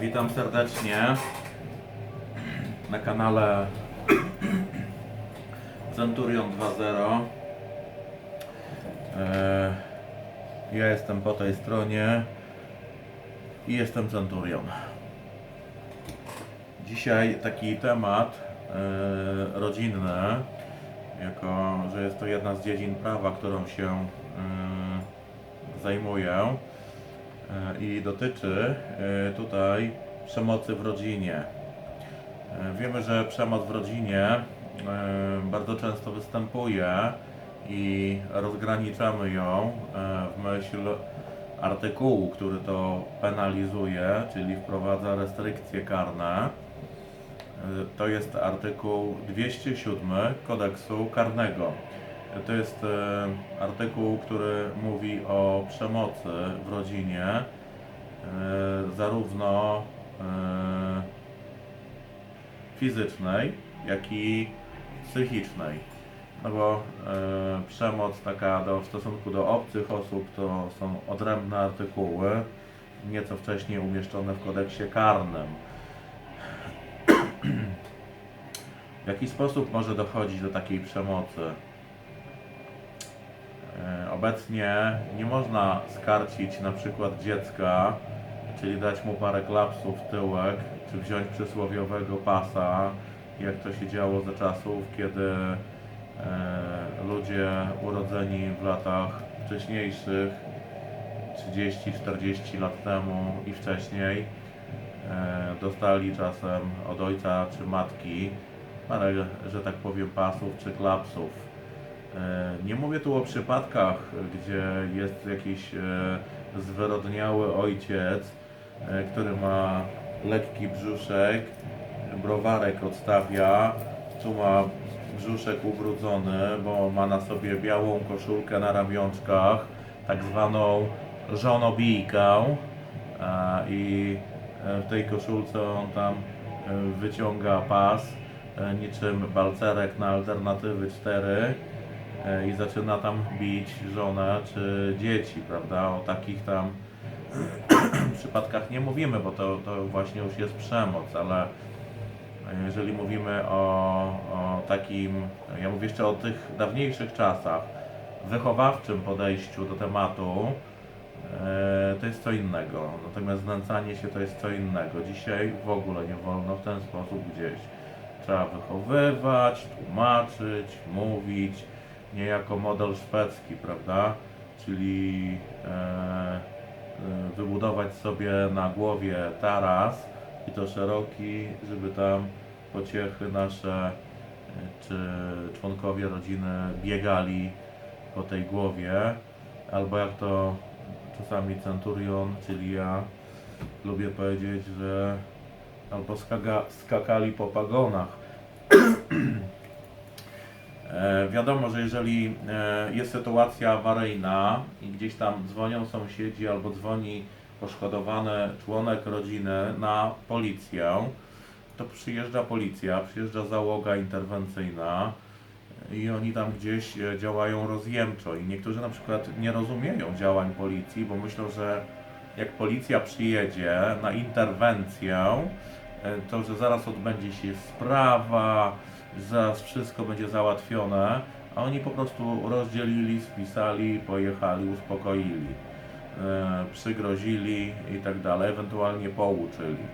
Witam serdecznie na kanale Centurion 2.0. E, Ja jestem po tej stronie i jestem Centurion. Dzisiaj taki temat e, rodzinny, jako że jest to jedna z dziedzin prawa, którą się e, zajmuję i dotyczy e, tutaj przemocy w rodzinie. E, Wiemy, że przemoc w rodzinie e, bardzo często występuje i rozgraniczamy ją e, w myśl artykułu, który to penalizuje, czyli wprowadza restrykcje karne. E, To jest artykuł 207 kodeksu karnego. To jest e, artykuł, który mówi o przemocy w rodzinie, e, zarówno e, fizycznej, jak i psychicznej. No bo przemoc taka do, w stosunku do obcych osób to są odrębne artykuły, nieco wcześniej umieszczone w kodeksie karnym. W jaki sposób może dochodzić do takiej przemocy? Obecnie nie można skarcić na przykład dziecka, czyli dać mu parę klapsów w tyłek, czy wziąć przysłowiowego pasa, jak to się działo za czasów, kiedy e, ludzie urodzeni w latach wcześniejszych, 30-40 lat temu i wcześniej, e, dostali czasem od ojca czy matki parę, że tak powiem, pasów czy klapsów. E, Nie mówię tu o przypadkach, gdzie jest jakiś e, zwyrodniały ojciec, e, który ma lekki brzuszek, browarek odstawia, tu ma brzuszek ubrudzony, bo ma na sobie białą koszulkę na ramionczkach, tak zwaną żonobijkę i w tej koszulce on tam wyciąga pas, niczym balcerek na alternatywy 4 e, i zaczyna tam bić żonę czy dzieci, prawda? O takich tam przypadkach nie mówimy, bo to, to właśnie już jest przemoc, ale jeżeli mówimy o, o takim, ja mówię jeszcze o tych dawniejszych czasach, wychowawczym podejściu do tematu, e, to jest co innego. Natomiast znęcanie się to jest co innego. Dzisiaj w ogóle nie wolno w ten sposób gdzieś. Trzeba wychowywać, tłumaczyć, mówić, niejako model szwedzki, prawda? Czyli e, e, wybudować sobie na głowie taras i to szeroki, żeby tam pociechy nasze e, czy członkowie rodziny biegali po tej głowie, albo jak to czasami centurion, czyli ja lubię powiedzieć, że albo skaka, skakali po pagonach. E, wiadomo, że jeżeli e, jest sytuacja awaryjna i gdzieś tam dzwonią sąsiedzi albo dzwoni poszkodowany członek rodziny na policję, to przyjeżdża policja, przyjeżdża załoga interwencyjna i oni tam gdzieś e, działają rozjemczo. I niektórzy na przykład nie rozumieją działań policji, bo myślą, że jak policja przyjedzie na interwencję, to że zaraz odbędzie się sprawa, zaraz wszystko będzie załatwione, a oni po prostu rozdzielili, spisali, pojechali, uspokoili, e, przygrozili i tak dalej, ewentualnie pouczyli.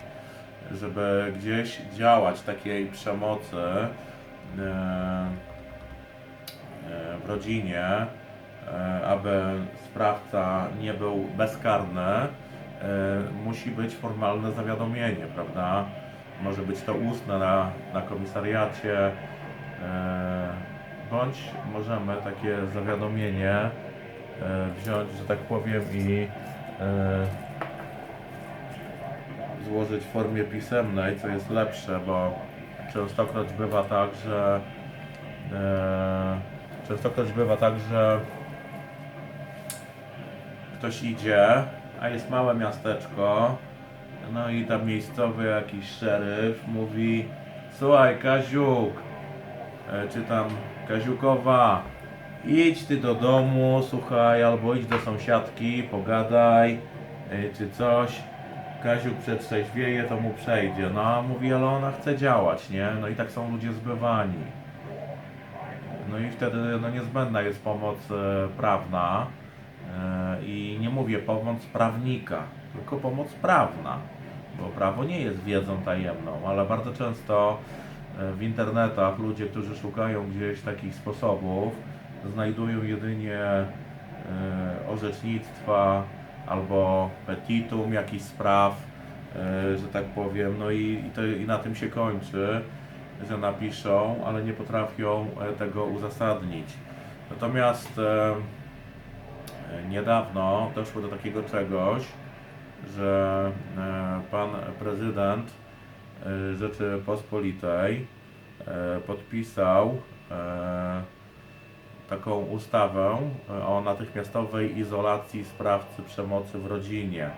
Żeby gdzieś działać takiej przemocy e, w rodzinie, e, aby sprawca nie był bezkarny, e, musi być formalne zawiadomienie, prawda? Może być to ustne na, na komisariacie, e, bądź możemy takie zawiadomienie e, wziąć, że tak powiem, i e, złożyć w formie pisemnej, co jest lepsze, bo częstokroć bywa tak, że częstokroć bywa tak, że ktoś idzie, a jest małe miasteczko, no i tam miejscowy jakiś szeryf mówi Słuchaj Kaziuk, e, czy tam Kaziukowa, idź ty do domu, słuchaj, albo idź do sąsiadki, pogadaj, e, czy coś. Kaziuk przetrzeźwieje, to mu przejdzie. No a mówi, ale ona chce działać, nie? No i tak są ludzie zbywani. No i wtedy no, niezbędna jest pomoc e, prawna i nie mówię pomoc prawnika, tylko pomoc prawna, bo prawo nie jest wiedzą tajemną, ale bardzo często e, w internetach ludzie, którzy szukają gdzieś takich sposobów, znajdują jedynie e, orzecznictwa albo petitum jakichś spraw, e, że tak powiem, no i, i, to, i na tym się kończy, że napiszą, ale nie potrafią tego uzasadnić. Natomiast niedawno doszło do takiego czegoś, że e, pan prezydent e, Rzeczypospolitej e, podpisał taką ustawę o natychmiastowej izolacji sprawcy przemocy w rodzinie.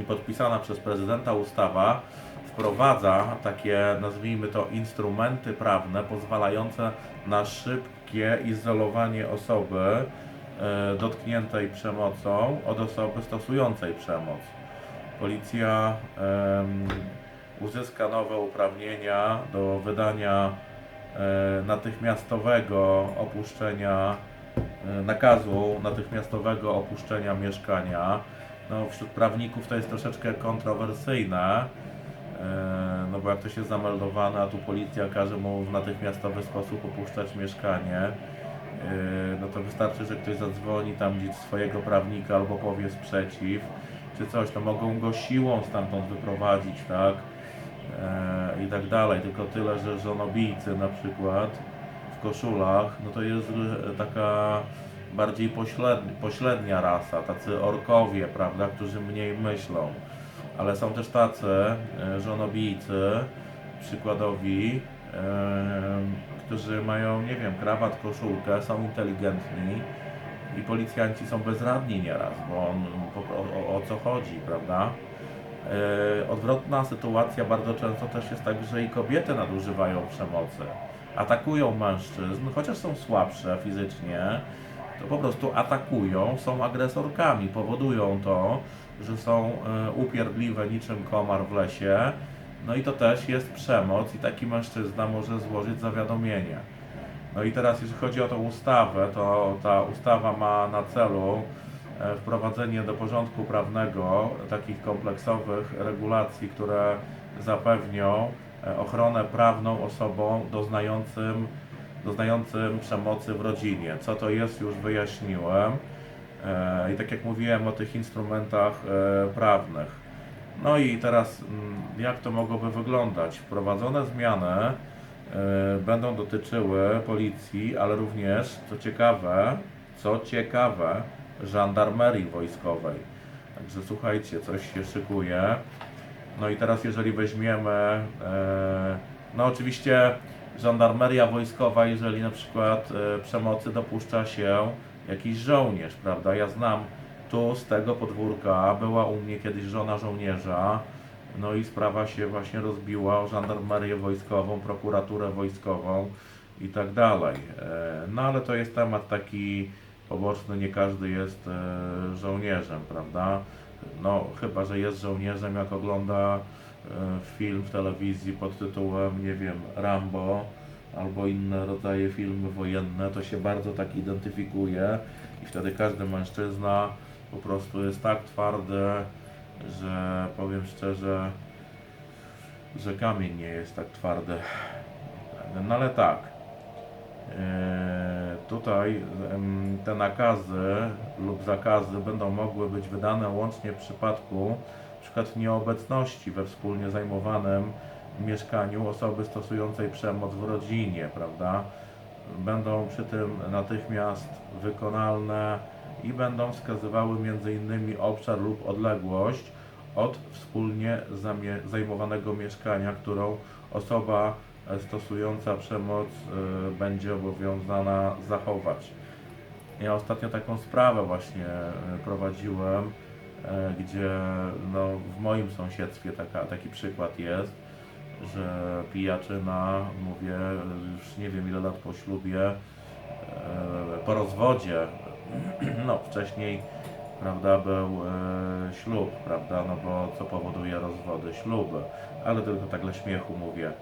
I podpisana przez prezydenta ustawa wprowadza takie, nazwijmy to, instrumenty prawne pozwalające na szybkie izolowanie osoby dotkniętej przemocą od osoby stosującej przemoc. Policja uzyska nowe uprawnienia do wydania e, natychmiastowego opuszczenia, e, nakazu natychmiastowego opuszczenia mieszkania. No, wśród prawników to jest troszeczkę kontrowersyjne, e, no bo jak to się zameldowane, a tu policja każe mu w natychmiastowy sposób opuszczać mieszkanie, e, no to wystarczy, że ktoś zadzwoni tam gdzieś swojego prawnika albo powie sprzeciw, czy coś, to mogą go siłą stamtąd wyprowadzić, tak? e, i tak dalej. Tylko tyle, że żonobijcy na przykład w koszulach, no to jest e, taka bardziej pośredni, pośrednia rasa, tacy orkowie, prawda, którzy mniej myślą. Ale są też tacy e, żonobijcy, przykładowi, e, którzy mają, nie wiem, krawat, koszulkę, są inteligentni i policjanci są bezradni nieraz, bo on, o, o, o co chodzi, prawda? E, Odwrotna sytuacja bardzo często też jest tak, że i kobiety nadużywają przemocy. Atakują mężczyzn, chociaż są słabsze fizycznie, to po prostu atakują, są agresorkami, powodują to, że są e, upierdliwe niczym komar w lesie. No i to też jest przemoc i taki mężczyzna może złożyć zawiadomienie. No i teraz jeśli chodzi o tą ustawę, to ta ustawa ma na celu e, wprowadzenie do porządku prawnego takich kompleksowych regulacji, które zapewnią e, ochronę prawną osobom doznającym, doznającym przemocy w rodzinie. Co to jest, już wyjaśniłem. E, I tak jak mówiłem o tych instrumentach prawnych. No i teraz mm, jak to mogłoby wyglądać? Wprowadzone zmiany e, będą dotyczyły policji, ale również, co ciekawe, co ciekawe, żandarmerii wojskowej. Także słuchajcie, coś się szykuje. No i teraz jeżeli weźmiemy, e, no oczywiście żandarmeria wojskowa, jeżeli na przykład e, przemocy dopuszcza się jakiś żołnierz, prawda? Ja znam tu z tego podwórka, była u mnie kiedyś żona żołnierza, no i sprawa się właśnie rozbiła o żandarmerię wojskową, prokuraturę wojskową i tak dalej. E, No ale to jest temat taki poboczny, nie każdy jest e, żołnierzem, prawda? No chyba, że jest żołnierzem, jak ogląda e, film w telewizji pod tytułem, nie wiem, Rambo albo inne rodzaje filmy wojenne, to się bardzo tak identyfikuje i wtedy każdy mężczyzna po prostu jest tak twardy, że powiem szczerze, że kamień nie jest tak twardy. No ale tak, e, tutaj te nakazy lub zakazy będą mogły być wydane łącznie w przypadku np. nieobecności we wspólnie zajmowanym mieszkaniu osoby stosującej przemoc w rodzinie, prawda? Będą przy tym natychmiast wykonalne i będą wskazywały m.in. obszar lub odległość od wspólnie zajmowanego mieszkania, którą osoba e, stosująca przemoc e, będzie obowiązana zachować. Ja ostatnio taką sprawę właśnie e, prowadziłem, gdzie no, w moim sąsiedztwie taka, taki przykład jest, że pijaczyna, mówię, już nie wiem ile lat po ślubie, po rozwodzie, no wcześniej prawda, był e, ślub, prawda, no bo co powoduje rozwody? Śluby, ale tylko tak dla śmiechu mówię.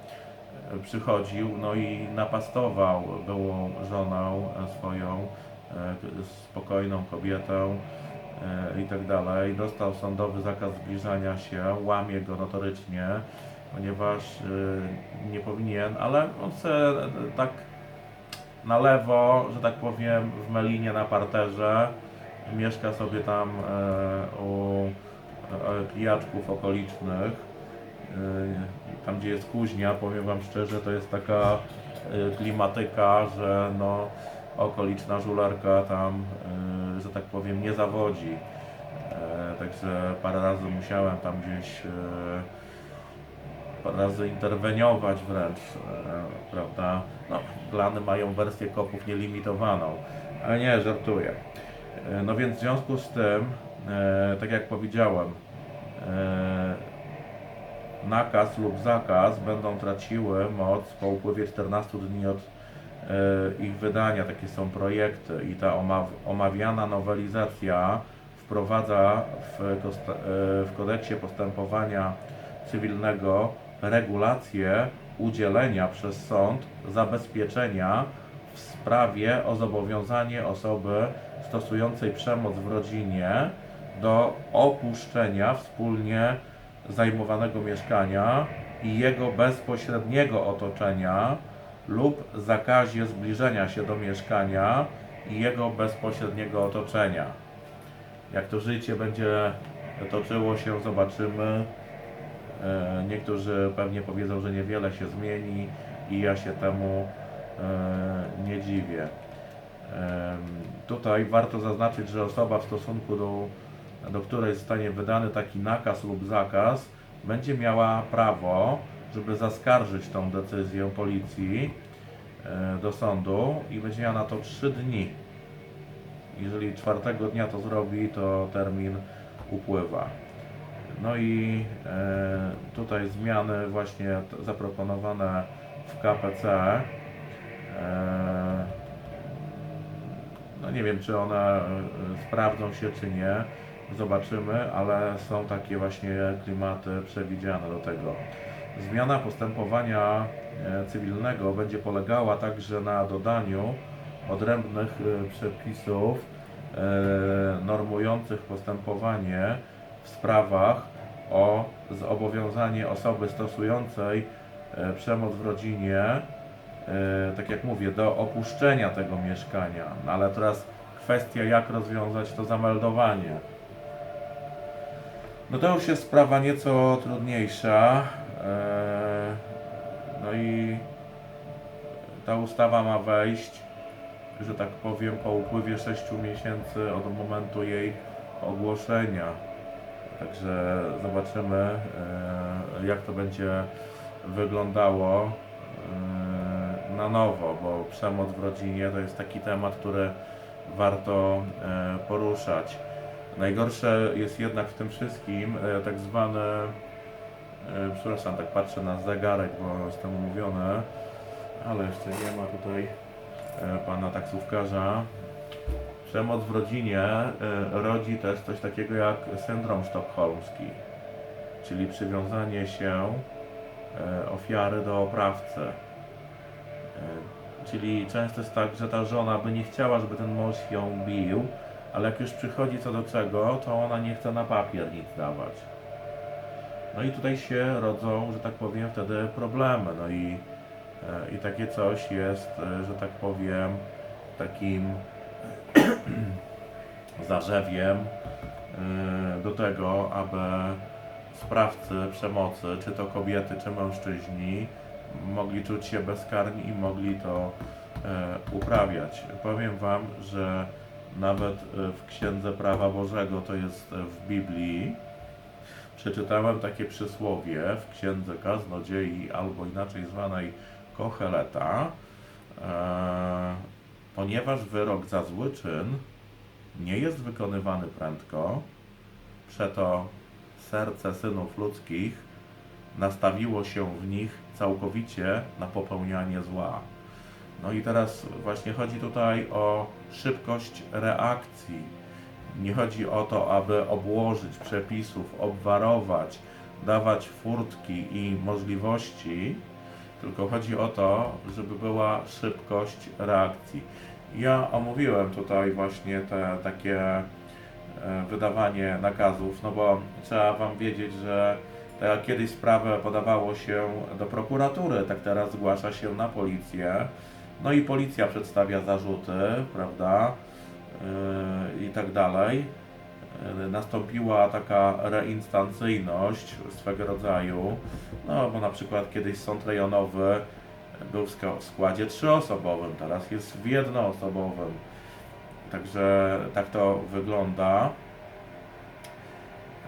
Przychodził, no i napastował byłą żonę e, swoją, e, spokojną kobietę e, i tak dalej. Dostał sądowy zakaz zbliżania się, łamie go notorycznie, ponieważ e, nie powinien, ale on chce e, tak na lewo, że tak powiem, w Melinie na parterze. Mieszka sobie tam e, u e, pijaczków okolicznych. E, tam gdzie jest kuźnia, powiem Wam szczerze, to jest taka e, klimatyka, że no okoliczna żularka tam, e, że tak powiem, nie zawodzi. E, także parę razy musiałem tam gdzieś e, razy interweniować wręcz, e, prawda? No, glany mają wersję kopów nielimitowaną, ale nie, żartuję. E, no więc w związku z tym, e, tak jak powiedziałem, nakaz lub zakaz będą traciły moc po upływie 14 dni od ich wydania. Takie są projekty i ta omaw, omawiana nowelizacja wprowadza w, w kodeksie postępowania cywilnego regulacje udzielenia przez sąd zabezpieczenia w sprawie o zobowiązanie osoby stosującej przemoc w rodzinie do opuszczenia wspólnie zajmowanego mieszkania i jego bezpośredniego otoczenia lub zakazie zbliżenia się do mieszkania i jego bezpośredniego otoczenia. Jak to życie będzie toczyło się, zobaczymy. E, Niektórzy pewnie powiedzą, że niewiele się zmieni i ja się temu e, nie dziwię. Em, Tutaj warto zaznaczyć, że osoba w stosunku do, do której zostanie wydany taki nakaz lub zakaz, będzie miała prawo, żeby zaskarżyć tą decyzję policji e, do sądu i będzie miała na to 3 dni. Jeżeli czwartego dnia to zrobi, to termin upływa. No i e, tutaj zmiany właśnie zaproponowane w KPC. E, no nie wiem, czy one e, sprawdzą się, czy nie. Zobaczymy, ale są takie właśnie klimaty przewidziane do tego. Zmiana postępowania cywilnego będzie polegała także na dodaniu odrębnych przepisów normujących postępowanie w sprawach o zobowiązanie osoby stosującej e, przemoc w rodzinie, e, tak jak mówię, do opuszczenia tego mieszkania. No ale teraz kwestia, jak rozwiązać to zameldowanie. No to już jest sprawa nieco trudniejsza. e, No i ta ustawa ma wejść, że tak powiem, po upływie 6 miesięcy od momentu jej ogłoszenia. Także zobaczymy, e, jak to będzie wyglądało e, na nowo, bo przemoc w rodzinie to jest taki temat, który warto e, poruszać. Najgorsze jest jednak w tym wszystkim tak zwane, przepraszam, tak patrzę na zegarek, bo jestem umówiony, ale jeszcze nie ma tutaj pana taksówkarza. Przemoc w rodzinie e, rodzi też coś takiego jak syndrom sztokholmski, czyli przywiązanie się e, ofiary do oprawcy. E, Czyli często jest tak, że ta żona by nie chciała, żeby ten mąż ją bił, ale jak już przychodzi co do czego, to ona nie chce na papier nic dawać. No i tutaj się rodzą, że tak powiem, wtedy problemy. No i, i takie coś jest, że tak powiem, takim zarzewiem e, do tego, aby sprawcy przemocy, czy to kobiety, czy mężczyźni, mogli czuć się bezkarni i mogli to e, uprawiać. Powiem Wam, że nawet e, w Księdze Prawa Bożego, to jest w Biblii, przeczytałem takie przysłowie w Księdze Kaznodziei, albo inaczej zwanej Kocheleta, ponieważ wyrok za zły czyn nie jest wykonywany prędko, przeto serce synów ludzkich nastawiło się w nich całkowicie na popełnianie zła. No i teraz właśnie chodzi tutaj o szybkość reakcji. Nie chodzi o to, aby obłożyć przepisów, obwarować, dawać furtki i możliwości, tylko chodzi o to, żeby była szybkość reakcji. Ja omówiłem tutaj właśnie te takie e, wydawanie nakazów, no bo trzeba Wam wiedzieć, że tak jak kiedyś sprawę podawało się do prokuratury, tak teraz zgłasza się na policję. No i policja przedstawia zarzuty, prawda? Yy, I tak dalej. Yy, Nastąpiła taka reinstancyjność swego rodzaju. No bo na przykład kiedyś sąd rejonowy był w składzie trzyosobowym, teraz jest w jednoosobowym. Także tak to wygląda.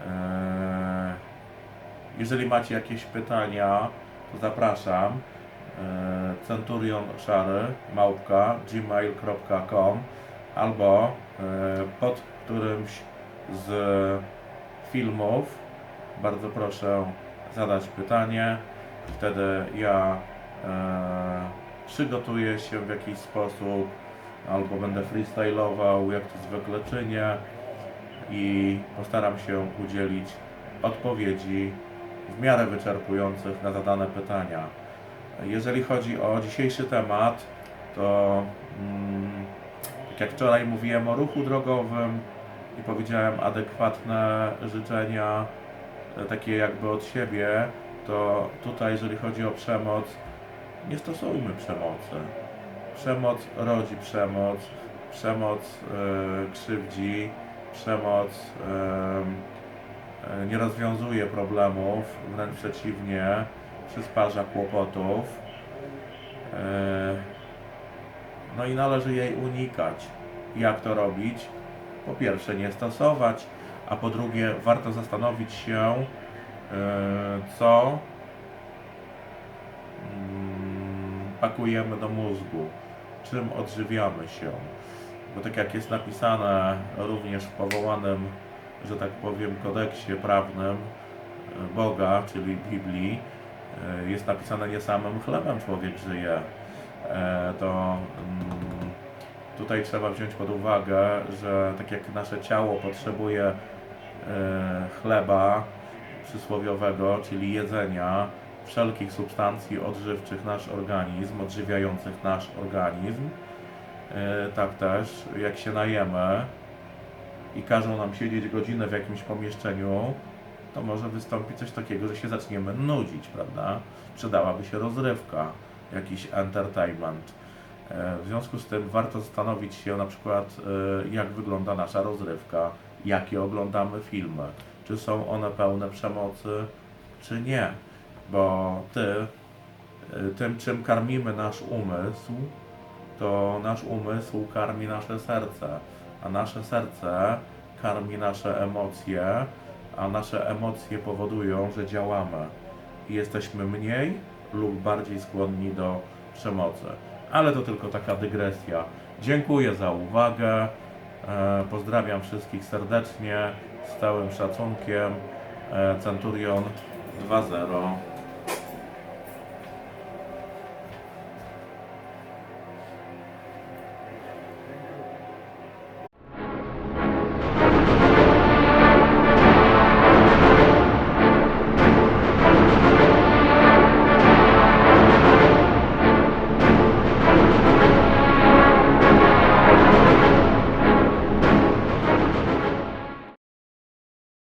Eee, Jeżeli macie jakieś pytania, to zapraszam. Eee, Centurion szary małpka gmail.com albo pod którymś z filmów bardzo proszę zadać pytanie. Wtedy ja eee, przygotuję się w jakiś sposób albo będę freestylował, jak to zwykle czynię i postaram się udzielić odpowiedzi w miarę wyczerpujących na zadane pytania. Jeżeli chodzi o dzisiejszy temat, to mm, tak jak wczoraj mówiłem o ruchu drogowym i powiedziałem adekwatne życzenia, e, takie jakby od siebie, to tutaj, jeżeli chodzi o przemoc, nie stosujmy przemocy. Przemoc rodzi przemoc, przemoc e, krzywdzi, przemoc e, nie rozwiązuje problemów, wręcz przeciwnie, przysparza kłopotów. E, no i należy jej unikać. Jak to robić? Po pierwsze, nie stosować, a po drugie, warto zastanowić się, e, co mm, pakujemy do mózgu, czym odżywiamy się. Bo tak jak jest napisane również w powołanym, że tak powiem, kodeksie prawnym e, Boga, czyli Biblii, e, jest napisane nie samym chlebem człowiek żyje. To mm, tutaj trzeba wziąć pod uwagę, że tak jak nasze ciało potrzebuje e, chleba przysłowiowego, czyli jedzenia, wszelkich substancji odżywczych nasz organizm, odżywiających nasz organizm, e, tak też, jak się najemy i każą nam siedzieć godzinę w jakimś pomieszczeniu, to może wystąpić coś takiego, że się zaczniemy nudzić, prawda? Przydałaby się rozrywka, jakiś entertainment. W związku z tym warto zastanowić się na przykład, e, jak wygląda nasza rozrywka, jakie oglądamy filmy, czy są one pełne przemocy, czy nie. Bo ty, e, tym czym karmimy nasz umysł, to nasz umysł karmi nasze serce, a nasze serce karmi nasze emocje, a nasze emocje powodują, że działamy i jesteśmy mniej lub bardziej skłonni do przemocy. Ale to tylko taka dygresja. Dziękuję za uwagę. E, Pozdrawiam wszystkich serdecznie, z całym szacunkiem. E, Centurion 2.0.